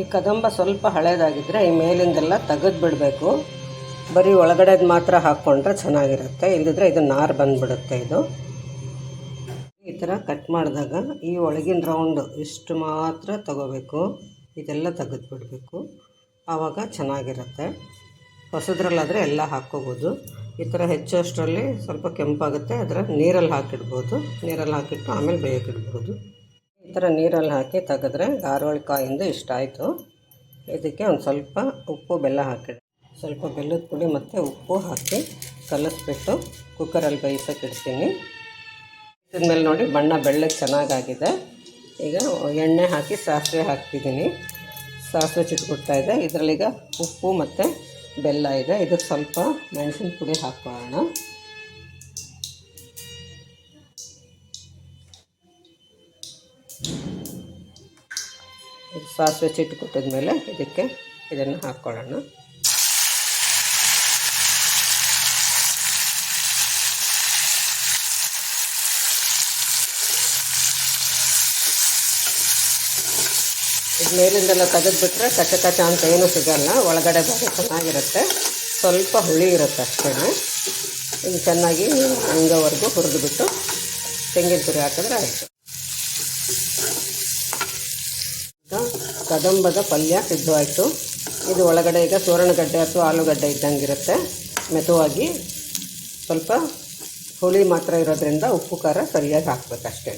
ಈ ಕದಂಬ ಸ್ವಲ್ಪ ಹಳೇದಾಗಿದ್ದರೆ ಈ ಮೇಲಿಂದೆಲ್ಲ ತೆಗೆದು ಬಿಡಬೇಕು. ಬರೀ ಒಳಗಡೆದು ಮಾತ್ರ ಹಾಕ್ಕೊಂಡ್ರೆ ಚೆನ್ನಾಗಿರುತ್ತೆ. ಇಲ್ಲದಿದ್ರೆ ಇದು ನಾರು ಬಂದುಬಿಡುತ್ತೆ ಇದು. ಈ ಥರ ಕಟ್ ಮಾಡಿದಾಗ ಈ ಒಳಗಿನ ರೌಂಡ್ ಇಷ್ಟು ಮಾತ್ರ ತಗೋಬೇಕು. ಇದೆಲ್ಲ ತೆಗೆದು ಬಿಡಬೇಕು. ಆವಾಗ ಚೆನ್ನಾಗಿರುತ್ತೆ. ಹೊಸದ್ರಲ್ಲಾದರೆ ಎಲ್ಲ ಹಾಕ್ಕೋಬೋದು ಈ ಥರ ಹೆಚ್ಚೋಷ್ಟರಲ್ಲಿ ಸ್ವಲ್ಪ ಕೆಂಪಾಗುತ್ತೆ. ಅದರ ನೀರಲ್ಲಿ ಹಾಕಿಡ್ಬೋದು. ನೀರಲ್ಲಿ ಹಾಕಿಟ್ಟು ಆಮೇಲೆ ಬೇಯಕ್ಕಿಡ್ಬೋದು ಈ ಥರ ನೀರಲ್ಲಿ ಹಾಕಿ ತೆಗೆದ್ರೆ ಗಾರವಾಳಿ ಕಾಯಿಂದ ಇಷ್ಟ ಆಯಿತು. ಇದಕ್ಕೆ ಒಂದು ಸ್ವಲ್ಪ ಉಪ್ಪು, ಬೆಲ್ಲ ಹಾಕಿಡಿ. ಸ್ವಲ್ಪ ಬೆಲ್ಲದ ಪುಡಿ ಮತ್ತು ಉಪ್ಪು ಹಾಕಿ ಕಲಿಸ್ಬಿಟ್ಟು ಕುಕ್ಕರಲ್ಲಿ ಬೇಯಿಸೋಕೆ ಇಡ್ತೀನಿ. ಇದ್ಮೇಲೆ ನೋಡಿ ಬಣ್ಣ ಬೆಳ್ಳಗೆ ಚೆನ್ನಾಗಾಗಿದೆ. ಈಗ ಎಣ್ಣೆ ಹಾಕಿ ಸಾಸಿವೆ ಹಾಕ್ತಿದ್ದೀನಿ. ಸಾಸಿವೆ ಚಿಟ್ಕೊಡ್ತಾ ಇದೆ. ಇದರಲ್ಲೀಗ ಉಪ್ಪು ಮತ್ತು ಬೆಲ್ಲ ಇದೆ. ಇದಕ್ಕೆ ಸ್ವಲ್ಪ ಮೆಣಸಿನ ಪುಡಿ ಹಾಕ್ಕೊಳ್ಳೋಣ ಇದು ಸಾಸಿವೆ ಚಿಟ್ಟು ಮೇಲೆ ಇದಕ್ಕೆ ಇದನ್ನು ಹಾಕ್ಕೊಳ್ಳೋಣ ಇದು ಮೇಲಿಂದೆಲ್ಲ ತೆಗೆದುಬಿಟ್ರೆ ಕಚ್ಚ ಕಚ್ಚ ಅಂತ ಏನೂ ಸಿಗಲ್ಲ, ಒಳಗಡೆ ಭಾಗ ಚೆನ್ನಾಗಿರುತ್ತೆ. ಸ್ವಲ್ಪ ಹುಳಿ ಇರುತ್ತೆ ಅಷ್ಟೇ. ಇದು ಚೆನ್ನಾಗಿ ಹಂಗವರೆಗೂ ಹುರಿದುಬಿಟ್ಟು ತೆಂಗಿನ ತುರಿ ಹಾಕಿದ್ರೆ ಆಯಿತು. ಕದಂಬದ ಪಲ್ಯ ಸಿದ್ಧವಾಯಿತು. ಇದು ಒಳಗಡೆ ಈಗ ಸೋರಣಗಡ್ಡೆ ಅಥವಾ ಆಲೂಗಡ್ಡೆ ಇದ್ದಂಗಿರುತ್ತೆ. ಮೆದುವಾಗಿ ಸ್ವಲ್ಪ ಹುಳಿ ಮಾತ್ರ ಇರೋದ್ರಿಂದ ಉಪ್ಪು ಖಾರ ಸರಿಯಾಗಿ ಹಾಕ್ಬೇಕಷ್ಟೇ